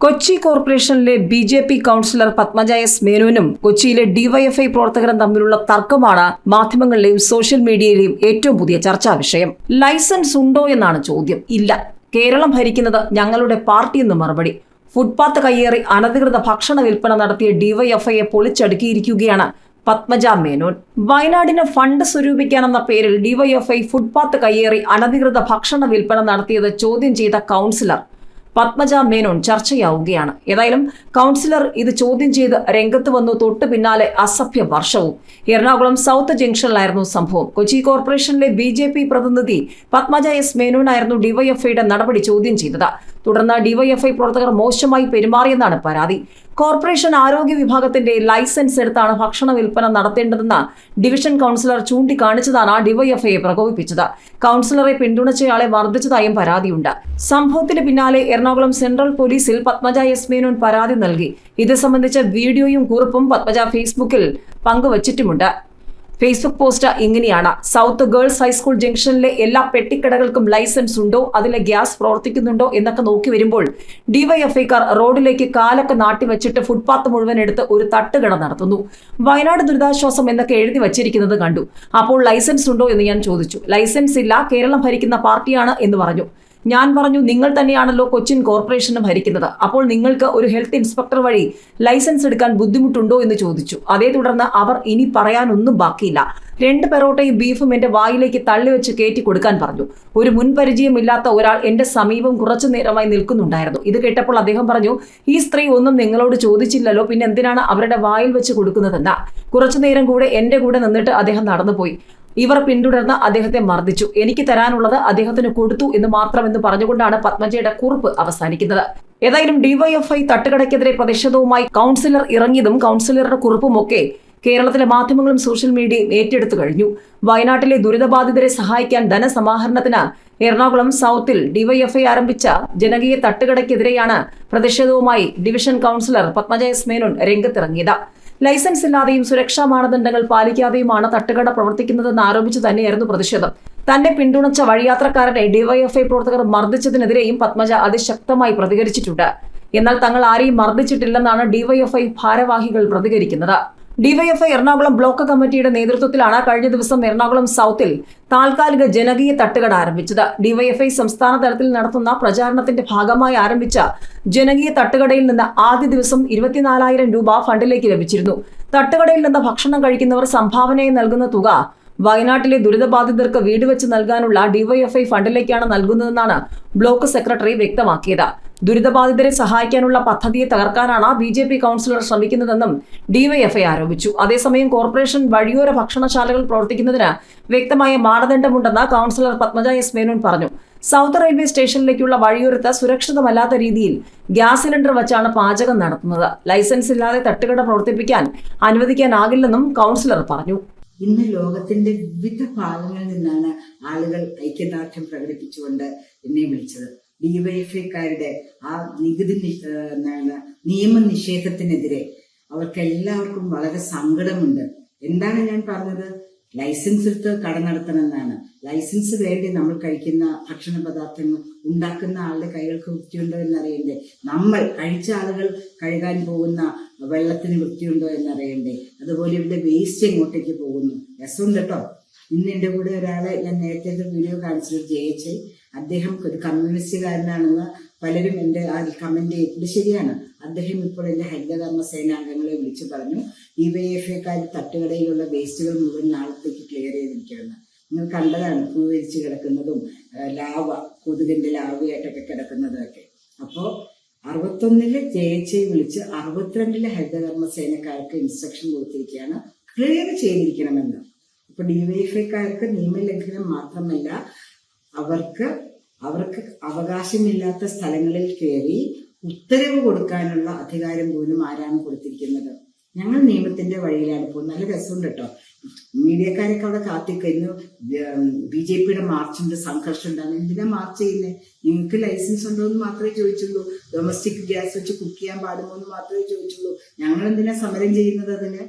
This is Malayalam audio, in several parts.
കൊച്ചി കോർപ്പറേഷനിലെ B J P councillor Padmaja S മേനോനും കൊച്ചിയിലെ ഡിവൈഎഫ്ഐ പ്രവർത്തകരും തമ്മിലുള്ള തർക്കമാണ് മാധ്യമങ്ങളിലെയും സോഷ്യൽ മീഡിയയിലെയും ഏറ്റവും പുതിയ ചർച്ചാ വിഷയം. ലൈസൻസ് ഉണ്ടോ എന്നാണ് ചോദ്യം. ഇല്ല. കേരളം ഭരിക്കുന്നത് ഞങ്ങളുടെ പാർട്ടി എന്ന് മറുപടി. ഫുട്പാത്ത് കയ്യേറി അനധികൃത ഭക്ഷണ വിൽപ്പന നടത്തിയ ഡിവൈഎഫ്ഐയെ പൊളിച്ചടുക്കിയിരിക്കുകയാണ് പത്മജ മേനോൻ. വയനാടിന് ഫണ്ട് സ്വരൂപിക്കാനെന്ന പേരിൽ ഡിവൈഎഫ്ഐ ഫുട്പാത്ത് കയ്യേറി അനധികൃത ഭക്ഷണ വിൽപ്പന നടത്തിയത് ചോദ്യം ചെയ്ത കൗൺസിലർ. പത്മജ മേനോൻ ചർച്ചയാവുകയാണ്. ഏതായാലും കൗൺസിലർ ഇത് ചോദ്യം ചെയ്ത് രംഗത്ത് വന്നു. തൊട്ടു പിന്നാലെ അസഭ്യ വർഷവും. എറണാകുളം സൗത്ത് ജംഗ്ഷനിലായിരുന്നു സംഭവം. കൊച്ചി കോർപ്പറേഷനിലെ ബി പ്രതിനിധി പത്മജ എസ് മേനോനായിരുന്നു ഡിവൈഎഫ്ഐയുടെ നടപടി ചോദ്യം ചെയ്തത്. തുടർന്ന് ഡിവൈഎഫ്ഐ പ്രവർത്തകർ മോശമായി പെരുമാറിയെന്നാണ് പരാതി. കോർപ്പറേഷൻ ആരോഗ്യ വിഭാഗത്തിന്റെ ലൈസൻസ് എടുത്താണ് ഭക്ഷണ വിൽപ്പന നടത്തേണ്ടതെന്ന് ഡിവിഷൻ കൗൺസിലർ ചൂണ്ടിക്കാണിച്ചതാണ് ഡിവൈഎഫ്ഐയെ പ്രകോപിപ്പിച്ചത്. കൗൺസിലറെ പിന്തുണച്ചയാളെ മർദ്ദിച്ചതായും പരാതിയുണ്ട്. സംഭവത്തിന് പിന്നാലെ എറണാകുളം സെൻട്രൽ പോലീസിൽ പത്മജ എസ് മേനോൻ പരാതി നൽകി. ഇത് സംബന്ധിച്ച വീഡിയോയും കുറിപ്പും പത്മജ ഫേസ്ബുക്കിൽ പങ്കുവച്ചിട്ടുമുണ്ട്. ഫേസ്ബുക്ക് പോസ്റ്റ് ഇങ്ങനെയാണ്. സൗത്ത് ഗേൾസ് ഹൈസ്കൂൾ ജംഗ്ഷനിലെ എല്ലാ പെട്ടിക്കടകൾക്കും ലൈസൻസ് ഉണ്ടോ? അതിലെ ഗ്യാസ് പ്രവർത്തിക്കുന്നുണ്ടോ? എന്നൊക്കെ നോക്കി വരുമ്പോൾ ഡിവൈഎഫ്ഐക്കാർ റോഡിലേക്ക് കാലൊക്കെ നാട്ടിവെച്ചിട്ട് ഫുട്പാത്ത് മുഴുവൻ എടുത്ത് ഒരു തട്ടുകട നടത്തുന്നു. വയനാട് ദുരിതാശ്വാസം എന്നൊക്കെ എഴുതി വച്ചിരിക്കുന്നത് കണ്ടു. അപ്പോൾ ലൈസൻസ് ഉണ്ടോ എന്ന് ഞാൻ ചോദിച്ചു. ലൈസൻസ് ഇല്ല കേരളം ഭരിക്കുന്ന പാർട്ടിയാണ് എന്ന് പറഞ്ഞു. ഞാൻ പറഞ്ഞു നിങ്ങൾ തന്നെയാണല്ലോ കൊച്ചിൻ കോർപ്പറേഷനും ഭരിക്കുന്നത്. അപ്പോൾ നിങ്ങൾക്ക് ഒരു ഹെൽത്ത് ഇൻസ്പെക്ടർ വഴി ലൈസൻസ് എടുക്കാൻ ബുദ്ധിമുട്ടുണ്ടോ എന്ന് ചോദിച്ചു. അതേ തുടർന്ന് അവർ ഇനി പറയാനൊന്നും ബാക്കിയില്ല. രണ്ട് പെറോട്ടയും ബീഫും എന്റെ വായിലേക്ക് തള്ളിവെച്ച് കയറ്റി കൊടുക്കാൻ പറഞ്ഞു. ഒരു മുൻപരിചയമില്ലാത്ത ഒരാൾ എന്റെ സമീപം കുറച്ചു നേരമായി നിൽക്കുന്നുണ്ടായിരുന്നു. ഇത് കേട്ടപ്പോൾ അദ്ദേഹം പറഞ്ഞു ഈ സ്ത്രീ ഒന്നും നിങ്ങളോട് ചോദിച്ചില്ലല്ലോ പിന്നെ എന്തിനാണ് അവരുടെ വായിൽ വെച്ച് കൊടുക്കുന്നതെന്ന? കുറച്ചു നേരം കൂടെ എന്റെ കൂടെ നിന്നിട്ട് അദ്ദേഹം നടന്നുപോയി. ഇവർ പിന്തുടർന്ന് അദ്ദേഹത്തെ മർദ്ദിച്ചു. എനിക്ക് തരാനുള്ളത് അദ്ദേഹത്തിന് കൊടുത്തു എന്ന് മാത്രമെന്ന് പറഞ്ഞുകൊണ്ടാണ് പത്മജയുടെ കുറിപ്പ് അവസാനിക്കുന്നത്. ഏതായാലും ഡിവൈഎഫ്ഐ തട്ടുകടയ്ക്കെതിരെ പ്രതിഷേധവുമായി കൗൺസിലർ ഇറങ്ങിയതും കൗൺസിലറുടെ കുറിപ്പുമൊക്കെ കേരളത്തിലെ മാധ്യമങ്ങളും സോഷ്യൽ മീഡിയയും ഏറ്റെടുത്തു കഴിഞ്ഞു. വയനാട്ടിലെ ദുരിതബാധിതരെ സഹായിക്കാൻ ധനസമാഹരണത്തിന് എറണാകുളം സൗത്തിൽ ഡിവൈഎഫ്ഐ ആരംഭിച്ച ജനകീയ തട്ടുകടയ്ക്കെതിരെയാണ് പ്രതിഷേധവുമായി ഡിവിഷൻ കൗൺസിലർ പത്മജയസ് മേനോൻ രംഗത്തിറങ്ങിയത്. ലൈസൻസ് ഇല്ലാതെയും സുരക്ഷാ മാനദണ്ഡങ്ങൾ പാലിക്കാതെയുമാണ് തട്ടുകട പ്രവർത്തിക്കുന്നതെന്ന് ആരോപിച്ചു തന്നെയായിരുന്നു പ്രതിഷേധം. തന്നെ പിന്തുണച്ച വഴിയാത്രക്കാരനെ ഡിവൈഎഫ്ഐ പ്രവർത്തകർ മർദ്ദിച്ചതിനെതിരെയും പത്മജ അതിശക്തമായി പ്രതികരിച്ചിട്ടുണ്ട്. എന്നാൽ തങ്ങൾ ആരെയും മർദ്ദിച്ചിട്ടില്ലെന്നാണ് ഡിവൈഎഫ്ഐ ഭാരവാഹികൾ പ്രതികരിക്കുന്നത്. ഡിവൈഎഫ്ഐ എറണാകുളം ബ്ലോക്ക് കമ്മിറ്റിയുടെ നേതൃത്വത്തിലാണ് കഴിഞ്ഞ ദിവസം എറണാകുളം സൗത്തിൽ താൽക്കാലിക ജനകീയ തട്ടുകട ആരംഭിച്ചത്. ഡിവൈഎഫ്ഐ സംസ്ഥാന തലത്തിൽ നടത്തുന്ന പ്രചാരണത്തിന്റെ ഭാഗമായി ആരംഭിച്ച ജനകീയ തട്ടുകടയിൽ നിന്ന് ആദ്യ ദിവസം ഇരുപത്തിനാലായിരം രൂപ ഫണ്ടിലേക്ക് ലഭിച്ചിരുന്നു. തട്ടുകടയിൽ നിന്ന് ഭക്ഷണം കഴിക്കുന്നവർ സംഭാവനയായി നൽകുന്ന തുക വയനാട്ടിലെ ദുരിതബാധിതർക്ക് വീട് വെച്ച് നൽകാനുള്ള ഡിവൈഎഫ്ഐ ഫണ്ടിലേക്കാണ് നൽകുന്നതെന്നാണ് ബ്ലോക്ക് സെക്രട്ടറി വ്യക്തമാക്കിയത്. ദുരിതബാധിതരെ സഹായിക്കാനുള്ള പദ്ധതിയെ തകർക്കാനാണ് ബി ജെ പി കൗൺസിലർ ശ്രമിക്കുന്നതെന്നും ഡിവൈഎഫ്ഐ ആരോപിച്ചു. അതേസമയം കോർപ്പറേഷൻ വഴിയോര ഭക്ഷണശാലകൾ പ്രവർത്തിക്കുന്നതിന് വ്യക്തമായ മാനദണ്ഡമുണ്ടെന്ന് കൗൺസിലർ പത്മജ എസ് മേനോൻ പറഞ്ഞു. സൗത്ത് റെയിൽവേ സ്റ്റേഷനിലേക്കുള്ള വഴിയോരത്ത് സുരക്ഷിതമല്ലാത്ത രീതിയിൽ ഗ്യാസ് സിലിണ്ടർ വച്ചാണ് പാചകം നടത്തുന്നത്. ലൈസൻസ് ഇല്ലാതെ തട്ടുകട പ്രവർത്തിപ്പിക്കാൻ അനുവദിക്കാനാകില്ലെന്നും കൗൺസിലർ പറഞ്ഞു. ഇന്ന് ലോകത്തിന്റെ വിവിധ ഭാഗങ്ങളിൽ നിന്നാണ് ആളുകൾ ഐക്യദാർഢ്യം പ്രകടിപ്പിച്ചുകൊണ്ട് എന്നെ വിളിച്ചത്. ഡിവൈഎഫ്ഐക്കാരുടെ ആ നികുതി എന്താണ് നിയമ എന്താണ് നിയമനിഷേധത്തിനെതിരെ അവർക്ക് എല്ലാവർക്കും വളരെ സങ്കടമുണ്ട്. എന്താണ് ഞാൻ പറഞ്ഞത്? ലൈസൻസ് എടുത്ത് കട നടത്തണമെന്നാണ്. ലൈസൻസ് വേണ്ടി നമ്മൾ കഴിക്കുന്ന ഭക്ഷണ പദാർത്ഥങ്ങൾ ഉണ്ടാക്കുന്ന ആളുടെ കൈകൾക്ക് വൃത്തിയുണ്ടോ എന്നറിയണ്ടേ? നമ്മൾ കഴിച്ച ആളുകൾ കഴുകാൻ പോകുന്ന വെള്ളത്തിന് വൃത്തിയുണ്ടോ എന്നറിയണ്ടേ? അതുപോലെ ഇവിടെ വേസ്റ്റ് എങ്ങോട്ടേക്ക് പോകുന്നു? രസമുണ്ട് കേട്ടോ. ഇന്ന് എന്റെ കൂടെ ഒരാളെ ഞാൻ നേരത്തെ വീഡിയോ കാണിച്ചത് ജയിച്ച് അദ്ദേഹം ഒരു കമ്മ്യൂണിസ്റ്റുകാരനാണെന്ന് പലരും എന്റെ ആ കമന്റ് ചെയ്തിട്ട് ശരിയാണ്. അദ്ദേഹം ഇപ്പോൾ എന്റെ ഹരിതകർമ്മ സേനാംഗങ്ങളെ വിളിച്ചു പറഞ്ഞു ഡി വൈ എഫ് എക്കാർ തട്ടുകടയിലുള്ള വേസ്റ്റുകൾ മുഴുവൻ നാളത്തേക്ക് ക്ലിയർ ചെയ്തിരിക്കുകയാണ്. നിങ്ങൾ കണ്ടതാണ് പൂവരിച്ച് കിടക്കുന്നതും ലാവ കൊതുകിന്റെ ലാവയായിട്ടൊക്കെ കിടക്കുന്നതൊക്കെ. അപ്പോൾ അറുപത്തൊന്നിൽ ജെ എച്ച് വിളിച്ച് അറുപത്തിരണ്ടിലെ ഹരിതകർമ്മ സേനക്കാർക്ക് ഇൻസ്ട്രക്ഷൻ കൊടുത്തിരിക്കുകയാണ്. ക്ലിയർ ചെയ്തിരിക്കണമെന്ന്. ഇപ്പൊ ഡിവൈഎഫ്ഐക്കാർക്ക് നിയമലംഘനം മാത്രമല്ല അവർക്ക് അവർക്ക് അവകാശമില്ലാത്ത സ്ഥലങ്ങളിൽ കയറി ഉത്തരവ് കൊടുക്കാനുള്ള അധികാരം പോലും ആരാണ് കൊടുത്തിരിക്കുന്നത്? ഞങ്ങൾ നിയമത്തിന്റെ വഴിയിലാണ് പോകുന്നത്. നല്ല രസമുണ്ട് കേട്ടോ മീഡിയക്കാരൊക്കെ അവിടെ കാത്തിക്കഴിഞ്ഞു ബി ജെ പിയുടെ മാർച്ചുണ്ട് സംഘർഷം ഉണ്ടാകും എന്തിനാ മാർച്ച് ചെയ്യുന്നത് നിങ്ങൾക്ക് ലൈസൻസ് ഉണ്ടോ എന്ന് മാത്രമേ ചോദിച്ചുള്ളൂ. ഡൊമസ്റ്റിക് ഗ്യാസ് വെച്ച് കുക്ക് ചെയ്യാൻ പാടുമോ എന്ന് മാത്രമേ ചോദിച്ചുള്ളൂ. ഞങ്ങൾ എന്തിനാ സമരം ചെയ്യുന്നത് അതിന്?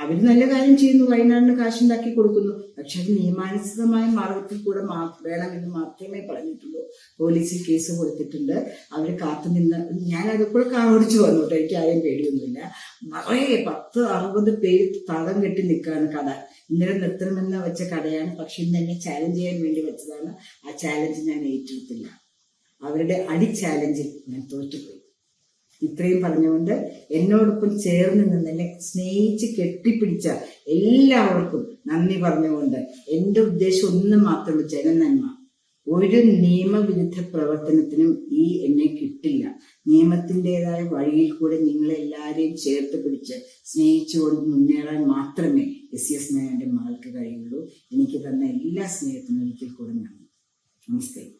അവർ നല്ല കാര്യം ചെയ്യുന്നു വയനാടിന് കാശുണ്ടാക്കി കൊടുക്കുന്നു. പക്ഷെ അത് നിയമാനുസൃതമായ മാർഗത്തിൽ കൂടെ മാ വേണമെന്ന് മാത്രമേ പറഞ്ഞിട്ടുള്ളൂ. പോലീസിൽ കേസ് കൊടുത്തിട്ടുണ്ട്. അവർ കാത്തുനിന്ന് ഞാൻ അതിപ്പോൾ കാവടിച്ചു വന്നു കേട്ടോ എനിക്ക് ആരെയും പേടിയൊന്നുമില്ല. നിറയെ പത്ത് അറുപത് പേര് തടം കെട്ടി നിൽക്കുകയാണ് കട. ഇന്നലെ നിർത്തണമെന്ന് വെച്ച കടയാണ് പക്ഷെ ഇന്ന് എന്നെ ചാലഞ്ച് ചെയ്യാൻ വേണ്ടി വെച്ചതാണ്. ആ ചാലഞ്ച് ഞാൻ ഏറ്റെടുത്തില്ല. അവരുടെ അടി ചാലഞ്ചിൽ ഞാൻ തോറ്റുപോയി. ഇത്രയും പറഞ്ഞുകൊണ്ട് എന്നോടൊപ്പം ചേർന്ന് നിന്ന് എന്നെ സ്നേഹിച്ച് കെട്ടിപ്പിടിച്ച എല്ലാവർക്കും നന്ദി പറഞ്ഞുകൊണ്ട് എന്റെ ഉദ്ദേശം ഒന്ന് മാത്രമേ ജനനന്മ ഒരു നിയമവിരുദ്ധ പ്രവർത്തനത്തിനും ഈ എന്നെ കിട്ടില്ല. നിയമത്തിന്റെതായ വഴിയിൽ കൂടെ നിങ്ങളെല്ലാവരെയും ചേർത്ത് പിടിച്ച് സ്നേഹിച്ചുകൊണ്ട് മുന്നേറാൻ മാത്രമേ എസ് സി എസ് നായന്റെ മകൾക്ക് കഴിയുള്ളൂ. എനിക്ക് തന്ന എല്ലാ സ്നേഹത്തിനും ഒരിക്കൽ കൂടെ നന്ദി. നമസ്തേ.